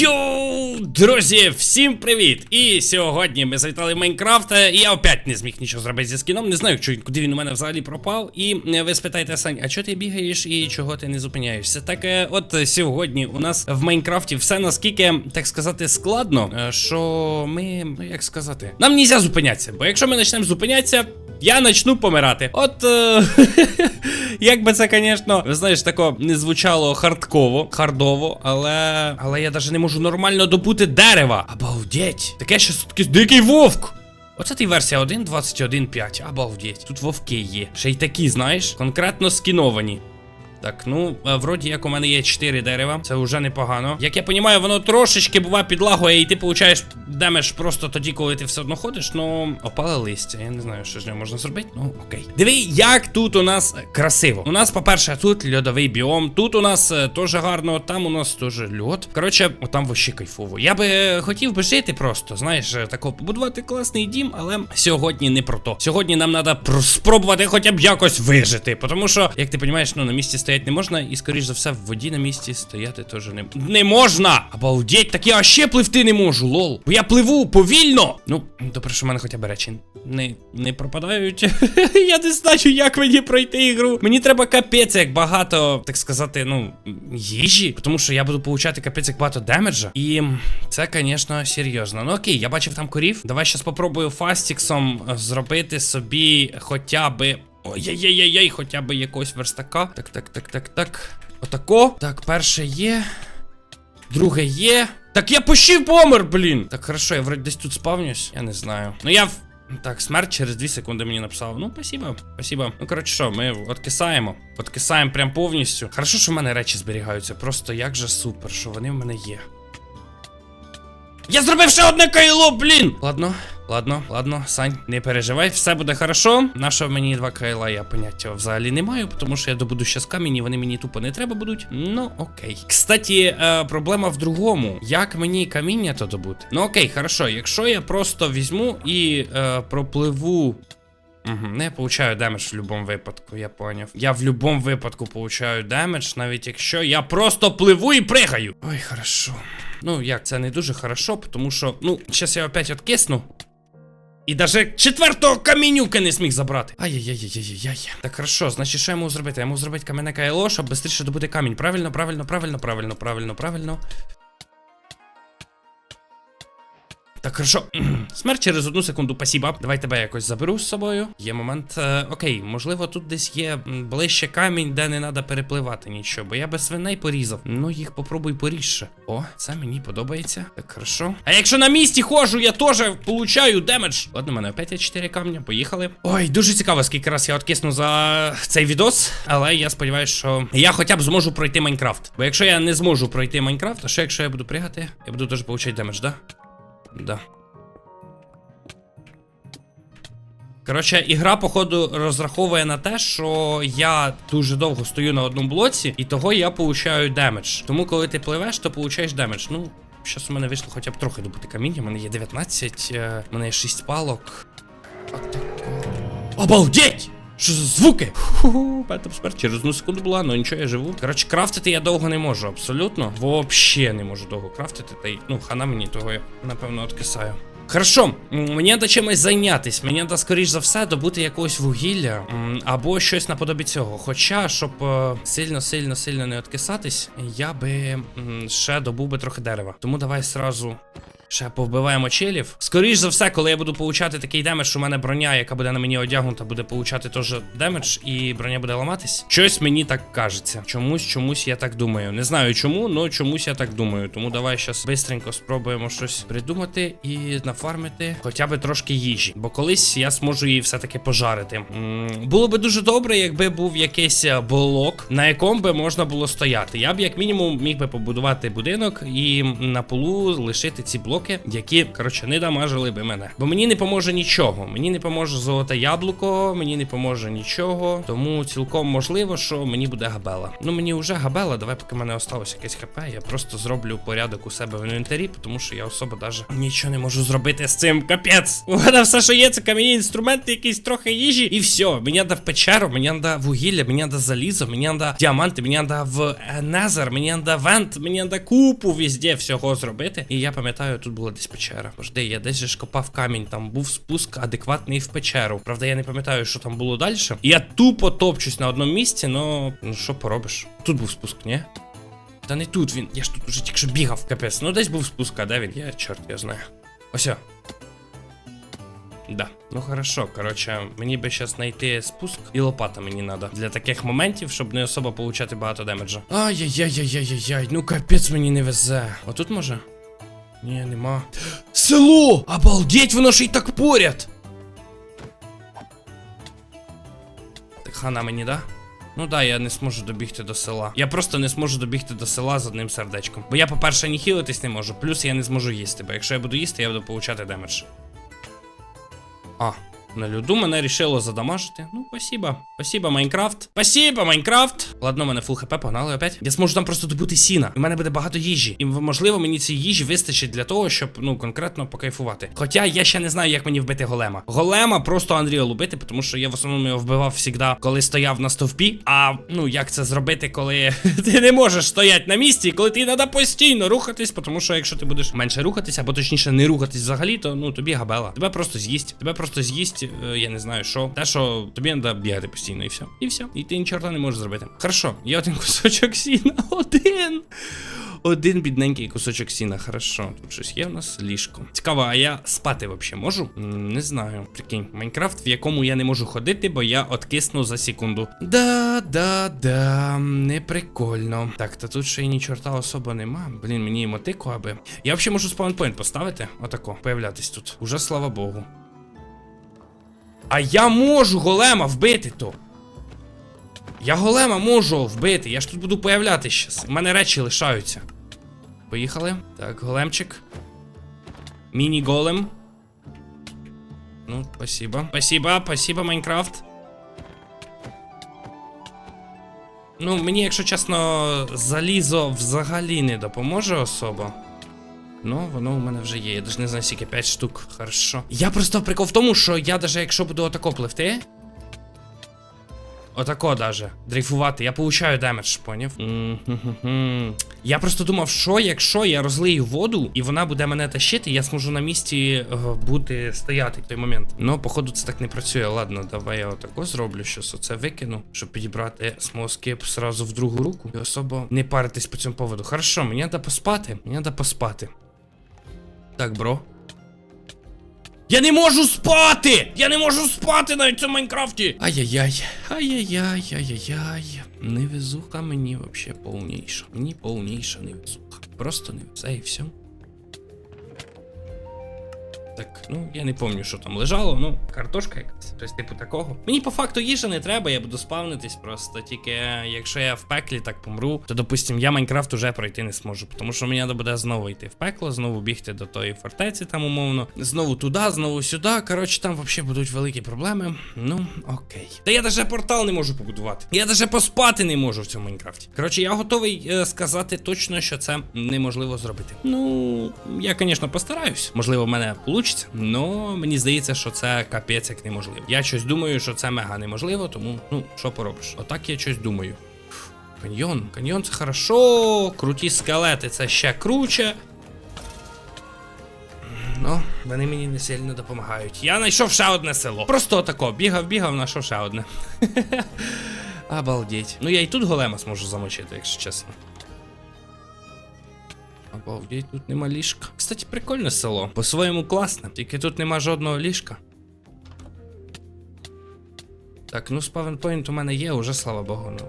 Йоу, друзі, всім привіт! І сьогодні ми завітали в Майнкрафт. е, І я опять не зміг нічого зробити зі скіном. Не знаю, куди він у мене взагалі пропав. І е, ви спитаєте, Сань, а чого ти бігаєш і чого ти не зупиняєшся? Так, е, от е, сьогодні у нас в Майнкрафті все наскільки, так сказати, складно, е, що ми, ну як сказати, нам нельзя зупинятися. Бо якщо ми почнемо зупинятися, я почну помирати. От, е, як би це, звісно, знаєш, тако не звучало хардково, хардово, але. Але я навіть не можу нормально добути дерева. Обалдеть. Таке що таки дикий вовк. Оце ти версія 1.21.5. Обалдеть. Тут вовки є. Ще й такі, знаєш, конкретно скіновані. Так, ну, е, вроді як у мене є 4 дерева, це вже непогано. Як я розумію, воно трошечки бува підлагує, і ти получаєш демедж просто тоді, коли ти все одно ходиш, ну опале листя. Я не знаю, що з нього можна зробити. Ну окей. Диви, як тут у нас красиво. У нас, по-перше, тут льодовий біом, тут у нас е, теж гарно, там у нас теж льод. Коротше, отам вообще кайфово. Я би е, хотів би жити просто, знаєш, тако побудувати класний дім, але сьогодні не про то. Сьогодні нам треба спробувати хоча б якось вижити. Тому що, як ти розумієш, ну на місці стояти не можна, і скоріш за все в воді на місці стояти теж не Не можна! Обалдеть, так я ще пливти не можу, лол. Бо я пливу повільно. Ну, добре, що в мене хоча б речі не, не пропадають. я не знаю, як мені пройти ігру. Мені треба капець, як багато, так сказати, ну, їжі. Тому що я буду получати капець як багато демеджа. І це, звісно, серйозно. Ну окей, я бачив там корів. Давай щас попробую фастіксом е, зробити собі хоча би. Ой-яй-яй-яй, хоча б якогось верстака. Так, так, так, так, так. Отако. Так, перше є. Друге є. Так я пощив помер, блін. Так, хорошо, я вроді десь тут спавнюсь. Я не знаю. Ну я в. Так, смерть через 2 секунди мені написав. Ну, спасибо, спасибо. Ну, коротше, що, ми откисаємо. Откисаємо прям повністю. Хорошо, що в мене речі зберігаються. Просто як же супер, що вони в мене є. Я зробив ще одне кайло, блін! Ладно, ладно, ладно, Сань, не переживай, все буде хорошо. Нащо мені два кайла, я поняття взагалі не маю, тому що я добуду ще з камінь, вони мені тупо не треба будуть. Ну, окей. Кстати, е, проблема в другому. Як мені каміння то добути? Ну окей, хорошо, якщо я просто візьму і е, пропливу. Угу, не я получаю демедж в будь-якому випадку, я поняв. Я в будь-якому випадку получаю демедж, навіть якщо я просто пливу і пригаю. Ой, хорошо. Ну, як, це не дуже хорошо, тому що, ну, зараз я опять откисну. І даже четвертого камінюка не зміг забрати. Ай-яй-яй-яй-яй-яй. Так хорошо, значить, що я можу зробити? Я можу зробити кам'яне кайло, щоб швидше добути камінь. Правильно, правильно, правильно, правильно, правильно, правильно. Так, хорошо. Смерть через одну секунду, спасибо. Давай тебе якось заберу з собою. Є момент. Е, окей, можливо, тут десь є ближче камінь, де не треба перепливати нічого. Бо я би свиней порізав. Ну, їх попробуй порізше. О, це мені подобається. Так, хорошо. А якщо на місці ходжу, я теж получаю демедж. Ладно, в мене опять є 4 камня. Поїхали. Ой, дуже цікаво, скільки раз я откисну за цей відос. Але я сподіваюся, що я хоча б зможу пройти Майнкрафт. Бо якщо я не зможу пройти Майнкрафт, то що якщо я буду пригати, я буду теж получати демедж, да? Да. Коротше, ігра, походу, розраховує на те, що я дуже довго стою на одному блоці, і того я получаю демедж. Тому, коли ти пливеш, то получаєш демедж. Ну, зараз у мене вийшло хоча б трохи добути каміння. У мене є 19, е, у мене є 6 палок. Обалдеть! Що за звуки? Ху-ху, смерть через одну секунду була, ну нічого, я живу. Коротше, крафтити я довго не можу, абсолютно. Вообще не можу довго крафтити. Та й ну, хана мені того я напевно откисаю. Хорошо, мені треба чимось зайнятись. Мені треба, скоріш за все, добути якогось вугілля або щось наподобі цього. Хоча, щоб е, сильно, сильно, сильно не откисатись, я би ще добув би трохи дерева. Тому давай сразу. Ще повбиваємо челів. Скоріш за все, коли я буду получати такий демедж, у мене броня, яка буде на мені одягнута, буде получати теж демедж, і броня буде ламатись. Щось мені так кажеться. Чомусь, чомусь я так думаю. Не знаю чому, але чомусь я так думаю. Тому давай зараз бистренько спробуємо щось придумати і нафармити хоча б трошки їжі. Бо колись я зможу її все-таки пожарити. Було би дуже добре, якби був якийсь е, блок, на якому би можна було стояти. Я б, як мінімум, міг би побудувати будинок і на полу лишити ці блоки блоки, які, коротше, не дамажили би мене. Бо мені не поможе нічого. Мені не поможе золоте яблуко, мені не поможе нічого. Тому цілком можливо, що мені буде габела. Ну мені вже габела, давай, поки мене осталось якесь хп, я просто зроблю порядок у себе в інвентарі, тому що я особо даже нічого не можу зробити з цим. Капець. У мене все, що є, це кам'яні інструменти, якісь трохи їжі, і все. Мені треба в печеру, мені треба вугілля, мені треба залізо, мені треба діаманти, мені треба в е, Незер, мені треба вент, мені треба купу везде всього зробити. І я пам'ятаю, тут була десь печера. Пожди, я десь же ж копав камінь, там був спуск адекватний в печеру. Правда, я не пам'ятаю, що там було далі. Я тупо топчусь на одному місці, но ну що поробиш? Тут був спуск, ні? Та не тут він. Я ж тут уже тільки що бігав. Капець. Ну десь був спуск, а де він? Я чорт, я знаю. Ось. Да. Ну хорошо, короче, мені би зараз знайти спуск і лопата мені треба для таких моментів, щоб не особо получати багато демеджа. Ай-яй-яй-яй-яй-яй, ну капець мені не везе. Отут може? Ні, нема. Село! Обалдеть, воно ж і так поряд. Так хана мені, да? Ну да, я не зможу добігти до села. Я просто не зможу добігти до села з одним сердечком. Бо я, по-перше, ні хілитись не можу, плюс я не зможу їсти, бо якщо я буду їсти, я буду получати демедж. А, на льоду мене рішило задамажити. Ну, спасибо. Спасибо, Майнкрафт. Спасибо, Майнкрафт. Ладно, у мене фул хп, погнали опять. Я зможу там просто добути сіна. В мене буде багато їжі. І можливо, мені цієї їжі вистачить для того, щоб ну конкретно покайфувати. Хоча я ще не знаю, як мені вбити голема. Голема просто Андрія убити, тому що я в основному його вбивав завжди, коли стояв на стовпі. А ну як це зробити, коли ти не можеш стояти на місці, коли ті треба постійно рухатись, тому що якщо ти будеш менше рухатись, або точніше не рухатись взагалі, то ну тобі габела. Тебе просто з'їсть. Тебе просто з'їсть, е, я не знаю що. Те, що тобі треба бігати постійно, і все. І все. І ти ні чорта не можеш зробити. Хорошо, є один кусочок сіна. Один. Один бідненький кусочок сіна, хорошо. Тут щось є в нас ліжко. Цікаво, а я спати взагалі можу? Не знаю. Прикинь, Майнкрафт, в якому я не можу ходити, бо я откисну за секунду. Да, да, да, не прикольно. Так, та тут ще й ні чорта особо нема. Блін, мені мотику, аби. Я взагалі можу спаунпойнт поставити. Отако, появлятись тут. Уже слава Богу. А я можу голема вбити то. Я голема можу вбити, я ж тут буду появлятися щас. У мене речі лишаються. Поїхали. Так, големчик. Міні-голем. Ну, спасибо. Спасибо, спасибо, Майнкрафт. Ну, мені, якщо чесно, залізо взагалі не допоможе особо. Ну, воно у мене вже є. Я навіть не знаю, скільки 5 штук. Хорошо. Я просто прикол в тому, що я навіть якщо буду отако пливти. Отако даже. Дрейфувати. Я получаю демедж, поняв? Я просто думав, що якщо я розлию воду і вона буде мене тащити, я зможу на місці е, бути стояти в той момент. Ну, походу, це так не працює. Ладно, давай я отако зроблю, щось оце викину, щоб підібрати смоскип сразу в другу руку і особо не паритись по цьому поводу. Хорошо, мені треба поспати. Мені треба поспати. Так, бро. Я не можу спати! Я не можу спати навіть в цьому Майнкрафті! Ай-яй-яй, ай-яй-яй, ай-яй-яй. Невезуха мені вообще повніша. Мені повніша невезуха. Просто не все і все. Так, ну я не пам'ятаю, що там лежало, ну, картошка якась, щось типу такого. Мені по факту їжа не треба, я буду спавнитись просто. Тільки якщо я в пеклі так помру, то допустим, я Майнкрафт уже пройти не зможу. Тому що мені треба буде знову йти в пекло, знову бігти до тої фортеці там умовно. Знову туди, знову сюди. Коротше, там взагалі будуть великі проблеми. Ну, окей. Та я навіть портал не можу побудувати. Я навіть поспати не можу в цьому Майнкрафті. Коротше, я готовий е, сказати точно, що це неможливо зробити. Ну, я, звісно, постараюсь. Можливо, в мене вийде, але мені здається, що це капець як неможливо. Я щось думаю, що це мега неможливо, тому ну, що поробиш? Отак я щось думаю. Каньйон, каньйон це хорошо. Круті скелети, це ще круче. Ну, вони мені не сильно допомагають. Я знайшов ще одне село. Просто отако. Бігав, бігав, знайшов ще одне. Обалдеть. Ну я і тут голема зможу замочити, якщо чесно. Обалдеть, тут нема ліжка. Кстати, прикольне село. По-своєму класне. Тільки тут нема жодного ліжка. Так, ну спавнпойнт у мене є, уже слава Богу. Ну.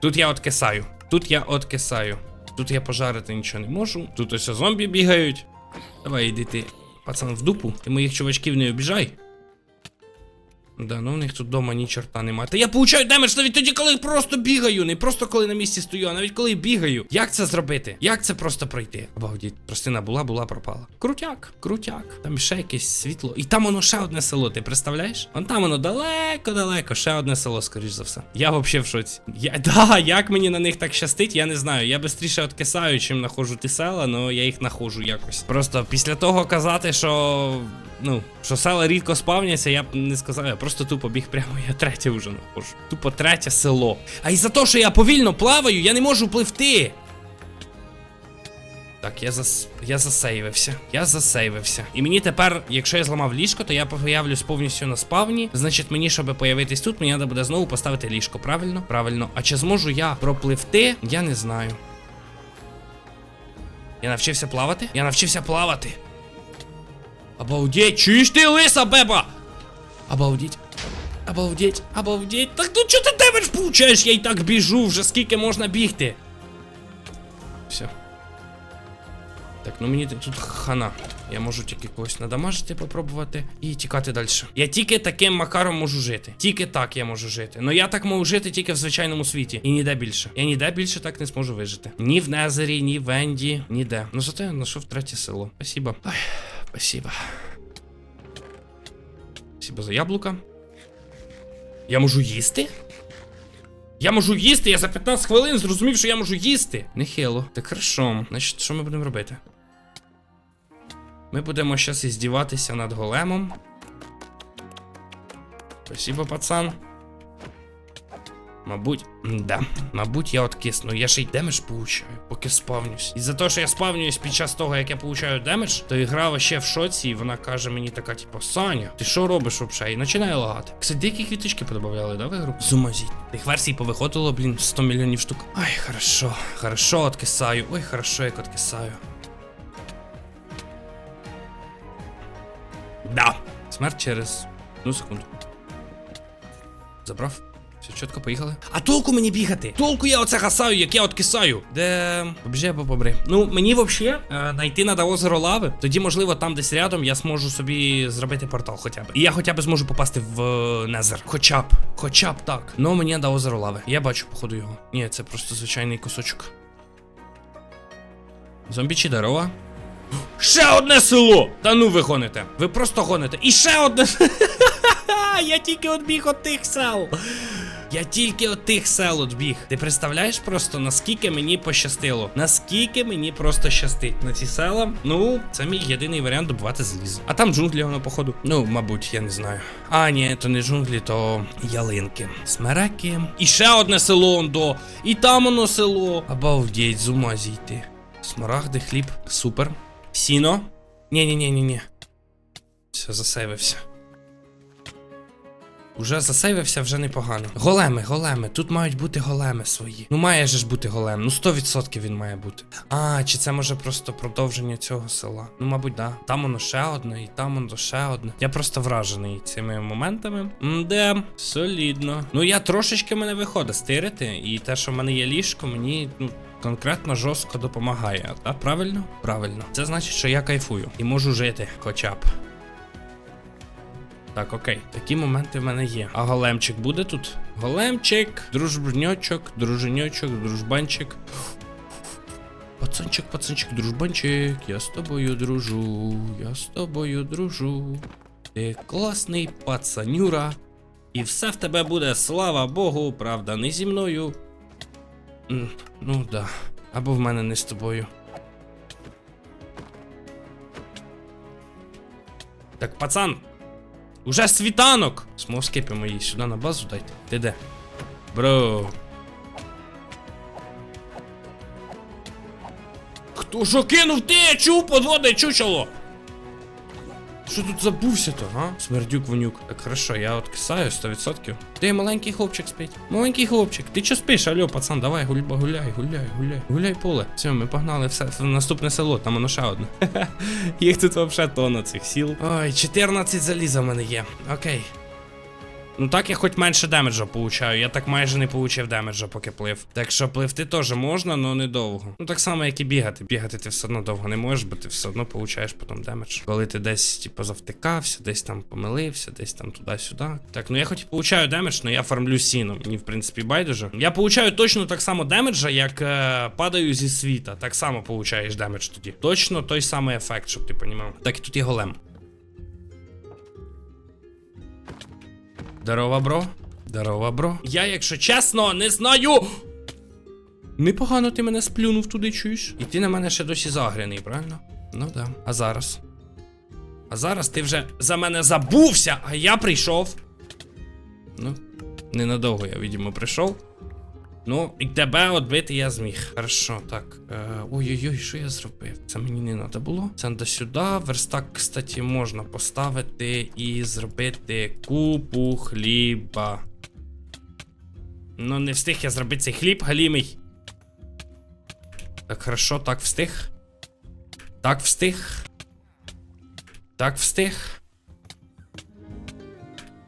Тут я откисаю. Тут я откисаю. Тут я пожарити нічого не можу. Тут ось зомбі бігають. Давай, іди ти, пацан, в дупу. Ти моїх чувачків не обіжай. Да, ну в них тут вдома ні чорта немає. Та я получаю демедж навіть тоді, коли просто бігаю. Не просто коли на місці стою, а навіть коли бігаю. Як це зробити? Як це просто пройти? Обалдіть, простина була, була, пропала. Крутяк, крутяк. Там ще якесь світло. І там воно ще одне село, ти представляєш? Вон там воно далеко-далеко, ще одне село, скоріш за все. Я взагалі в шоці. Я, да, як мені на них так щастить, я не знаю. Я швидше откисаю, чим знаходжу ті села, але я їх знаходжу якось. Просто після того казати, що. Ну, що села рідко спавняться, я б не сказав, я просто тупо біг прямо, я третє вже знаходжу. Тупо третє село. А із-за того, що я повільно плаваю, я не можу пливти. Так, я зас... я засейвився. Я засейвився. І мені тепер, якщо я зламав ліжко, то я появлюсь повністю на спавні. Значить, мені, щоб появитись тут, мені треба буде знову поставити ліжко. Правильно? Правильно. А чи зможу я пропливти? Я не знаю. Я навчився плавати? Я навчився плавати. Обалдеть, чуєш ти лиса, беба? Обалдеть. Обалдеть, обалдеть. Так ну чого ти демедж получаєш? Я і так біжу, вже скільки можна бігти. Все. Так, ну мені тут хана. Я можу тільки когось надамажити, попробувати і тікати далі. Я тільки таким макаром можу жити. Тільки так я можу жити. Ну я так можу жити тільки в звичайному світі. І ніде більше. Я ніде більше так не зможу вижити. Ні в Незері, ні в Енді, ніде. Ну зато я знайшов третє село. Спасибо. Ой, спасибо. Спасибо за яблука. Я можу їсти? Я можу їсти, я за 15 хвилин зрозумів, що я можу їсти. Нехило. Так хорошо. Значить, що ми будемо робити? Ми будемо зараз іздіватися над големом. Спасибо, пацан. Мабуть, да. Мабуть, я откисну. Я ще й демедж получаю, поки спавнюсь. І за те, що я спавнююсь під час того, як я получаю демедж, то ігра вообще в шоці, і вона каже мені така, типу, Саня, ти що робиш вообще? І починає лагати. Кстати, деякі квіточки подобавляли, да, в ігру? Зумазіть. Тих версій повиходило, блін, 100 мільйонів штук. Ай, хорошо, хорошо, откисаю. Ой, хорошо, як откисаю. Да. Смерть через одну секунду. Забрав. Все чітко, поїхали. А толку мені бігати? Толку я оце гасаю, як я откисаю. Де. Побіжи або побри. Ну, мені взагалі знайти треба озеро лави. Тоді, можливо, там десь рядом я зможу собі зробити портал хоча б. І я хоча б зможу попасти в е, Незер. Хоча б. Хоча б так. Ну, мені треба озеро лави. Я бачу, походу, його. Ні, це просто звичайний кусочок. Зомбі чи дарова? Ще одне село! Та ну ви гоните. Ви просто гоните. І ще одне. Я тільки відбіг від тих сел. Я тільки от тих сел відбіг. Ти представляєш просто наскільки мені пощастило? Наскільки мені просто щастить на ці села? Ну, це мій єдиний варіант добувати залізо. А там джунглі воно, походу. Ну, мабуть, я не знаю. А, ні, то не джунглі, то ялинки. Смереки. І ще одне село ондо. І там воно село. Обалдеть, з ума зійти. Смарагди, хліб, супер. Сіно. Ні-ні-ні-ні-ні. Все, засейвився. Уже засейвився вже непогано. Големи, големи. Тут мають бути големи свої. Ну має же ж бути голем. Ну 100% він має бути. А, чи це може просто продовження цього села? Ну, мабуть, да. Там воно ще одне, і там воно ще одне. Я просто вражений цими моментами. Мде, солідно. Ну я трошечки мене виходить стирити, і те, що в мене є ліжко, мені, ну. Конкретно жорстко допомагає, так? Правильно? Правильно. Це значить, що я кайфую і можу жити хоча б. Так, окей, такі моменти в мене є. А големчик буде тут? Големчик, дружбньочок, друженьочок, дружбанчик. Пацанчик, пацанчик, дружбанчик, я з тобою дружу, я з тобою дружу. Ти класний пацанюра. І все в тебе буде, слава Богу, правда, не зі мною. Ну да. Або в мене не з тобою. Так, пацан, Уже світанок! Смоскипи мої, сюди на базу дайте. Ти де? Бро. Хто що кинув ти? Чув подводи, чучело! Що тут забувся то, а? Смердюк вонюк. Так хорошо, я от кисаю 100%. Ти маленький хлопчик спить. Маленький хлопчик. Ти що спиш? Алло, пацан, давай, гуляй, гуляй, гуляй, гуляй. Гуляй поле. Все, ми погнали все в наступне село, там воно ще одне. Їх тут взагалі тонна цих сіл. Ой, 14 заліза в мене є. Окей. Ну так я хоч менше демеджа получаю. Я так майже не получив демеджа, поки плив. Так що пливти теж можна, але недовго. Ну так само, як і бігати. Бігати ти все одно довго не можеш, бо ти все одно получаєш потім демедж. Коли ти десь, типу, завтикався, десь там помилився, десь там туди-сюди. Так, ну я хоч і получаю демедж, але я фармлю сіном. Мені, в принципі, байдуже. Я получаю точно так само демеджа, як е, падаю зі світа. Так само получаєш демедж тоді. Точно той самий ефект, щоб ти понімав. Так і тут є голем. Здорово, бро. Здорово, бро. Я, якщо чесно, не знаю. Непогано ти мене сплюнув туди, чуєш? І ти на мене ще досі загряний, правильно? Ну да. А зараз? А зараз ти вже за мене забувся, а я прийшов. Ну, ненадовго я, видимо, прийшов. Ну, і тебе отбити я зміг. Хорошо, так. Е, Ой-ой-ой, що я зробив? Це мені не треба було. Це до сюди. Верстак, кстати, можна поставити і зробити купу хліба. Ну, не встиг я зробити цей хліб, галімий. Так, хорошо, так встиг. Так встиг. Так встиг.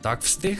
Так встиг.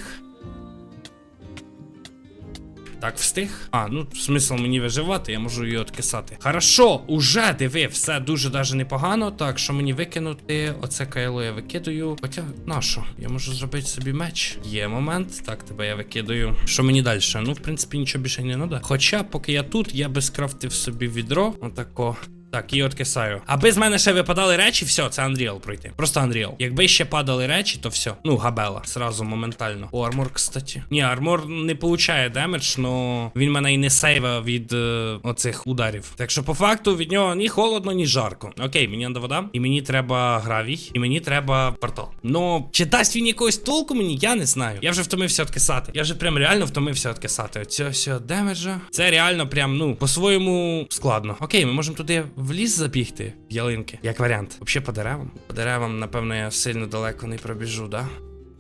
Так встиг. А, ну смисл мені виживати, я можу її откисати. Хорошо, уже диви, все дуже даже непогано. Так, що мені викинути? Оце кайло я викидаю. Хоча, на що? Я можу зробити собі меч. Є момент. Так, тебе я викидаю. Що мені далі? Ну, в принципі, нічого більше не треба. Хоча, поки я тут, я би скрафтив собі відро. Отако. Так, і откисаю. Аби з мене ще випадали речі, все, це Unreal пройти. Просто Unreal. Якби ще падали речі, то все. Ну, габела. Сразу моментально. О, армор, кстати. Ні, армор не получає демедж, но він мене і не сейва від е, оцих ударів. Так що, по факту, від нього ні холодно, ні жарко. Окей, мені треба вода, і мені треба гравій, і мені треба портал. Ну, чи дасть він якогось толку мені, я не знаю. Я вже втомився откисати. Я вже прям реально втомився откисати. Оце все демеджа. Це реально прям, ну, по-своєму складно. Окей, ми можемо туди в ліс забігти, в ялинки, як варіант. Взагалі по деревам. По деревам, напевно, я сильно далеко не пробіжу, да?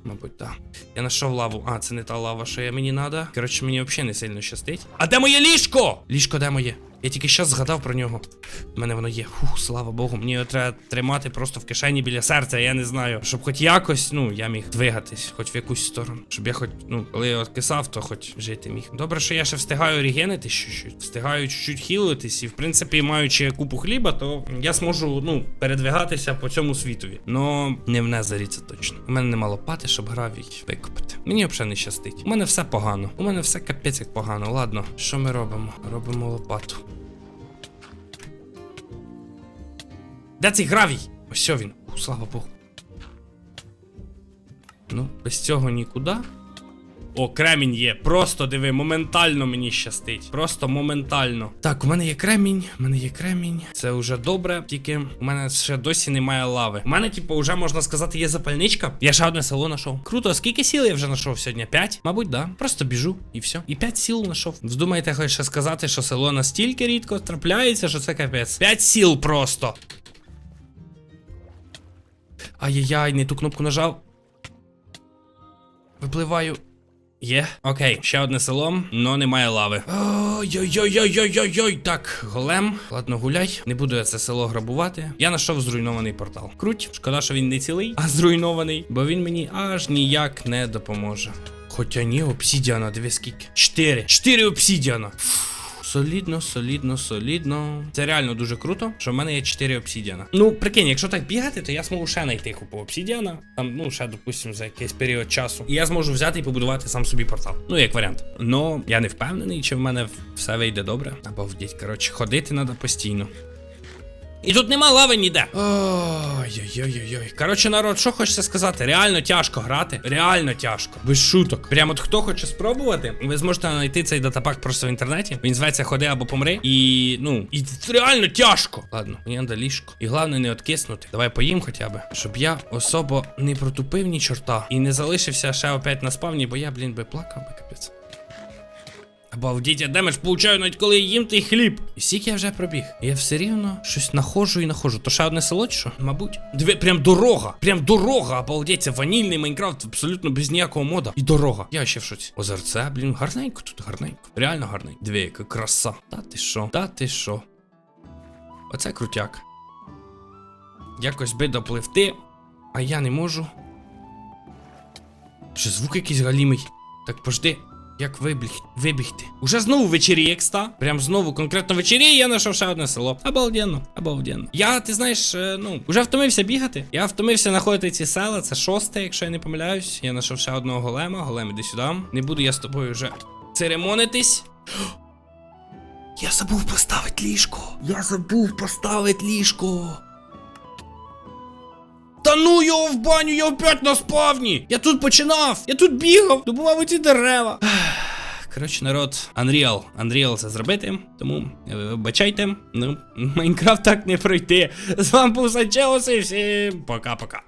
Мабуть, так. Я знайшов лаву. А, це не та лава, що я мені треба. Коротше, мені взагалі не сильно щастить. А де моє ліжко? Ліжко де моє? Я тільки щас згадав про нього. У мене воно є. Фух, слава Богу. Мені його треба тримати просто в кишені біля серця, я не знаю. Щоб хоч якось, ну, я міг двигатись, хоч в якусь сторону. Щоб я хоч, ну, коли я откисав, то хоч жити міг. Добре, що я ще встигаю регенити чуть-чуть. Встигаю чуть-чуть хілитись, і в принципі, маючи купу хліба, то я зможу, ну, передвигатися по цьому світові. Но не в Незері це точно. У мене нема лопати, щоб гравій викопати. Мені взагалі не щастить. У мене все погано. У мене все капець як погано. Ладно, що ми робимо? Робимо лопату. Де цей гравій? Ось він. О, слава Богу. Ну, без цього нікуди. О, кремінь є. Просто диви, моментально мені щастить. Просто моментально. Так, у мене є кремінь, у мене є кремінь. Це вже добре, тільки у мене ще досі немає лави. У мене, типу, вже можна сказати, є запальничка. Я ще одне село знайшов. Круто, скільки сіл я вже знайшов сьогодні? П'ять? Мабуть, да. Просто біжу і все. І п'ять сіл знайшов. Вздумаєте хоч ще сказати, що село настільки рідко трапляється, що це капець. П'ять сіл просто. Ай-яй-яй, не ту кнопку нажав. Випливаю. Є. Окей, ще одне село, но немає лави. Ой-ой-ой-ой-ой-ой-ой. Так, голем. Ладно, гуляй. Не буду я це село грабувати. Я знайшов зруйнований портал. Круть. Шкода, що він не цілий, а зруйнований. Бо він мені аж ніяк не допоможе. Хоча ні, обсідіана, диви скільки. Чотири. Чотири обсідіана. Фу. Солідно, солідно, солідно. Це реально дуже круто, що в мене є 4 обсідіана. Ну, прикинь, якщо так бігати, то я зможу ще знайти купу обсідіана. Там, ну, ще, допустимо, за якийсь період часу. І я зможу взяти і побудувати сам собі портал. Ну, як варіант. Ну, я не впевнений, чи в мене все вийде добре. Або вдіть, коротше, ходити треба постійно. І тут нема лави ніде. Ой-ой-ой-ой. Коротше, народ, що хочеться сказати? Реально тяжко грати. Реально тяжко. Без шуток. Прямо от хто хоче спробувати, ви зможете знайти цей датапак просто в інтернеті. Він зветься Ходи або помри. І ну, і це реально тяжко. Ладно, мені треба ліжко. І головне не откиснути. Давай поїм хоча б. Щоб я особо не протупив ні чорта. І не залишився ще опять на спавні, бо я, блін, би плакав би капець. Обалдіть, я демедж получаю навіть коли їм той хліб. І скільки я вже пробіг. Я все рівно щось находжу і находжу. То ще одне село чи що? Мабуть. Диви, прям дорога. Прям дорога. Обалдеть, це ванільний Майнкрафт абсолютно без ніякого мода. І дорога. Я ще в шоці. Озерце, блін, гарненько тут, гарненько. Реально гарненько. Диви, яка краса. Та ти що? Та ти що? Оце крутяк. Якось би допливти, а я не можу. Що звук якийсь галімий. Так, пожди. Як вибіг, вибігти? Уже знову вечеріє, екста. Прям знову конкретно вечеріє, я знайшов ще одне село. Обалденно, обалденно. Я, ти знаєш, е, ну, вже втомився бігати. Я втомився знаходити ці села. Це шосте, якщо я не помиляюсь. Я знайшов ще одного голема. Голем, іди сюди. Не буду я з тобою вже церемонитись. Я забув поставити ліжко. Я забув поставити ліжко. Та ну його в баню, я опять на спавні! Я тут починав! Я тут бігав, добував оці дерева. Коротше, народ, Unreal. Unreal це зробити. Тому е, вибачайте. Ну, Майнкрафт так не пройти. З вами був Санчеус і всім пока-пока.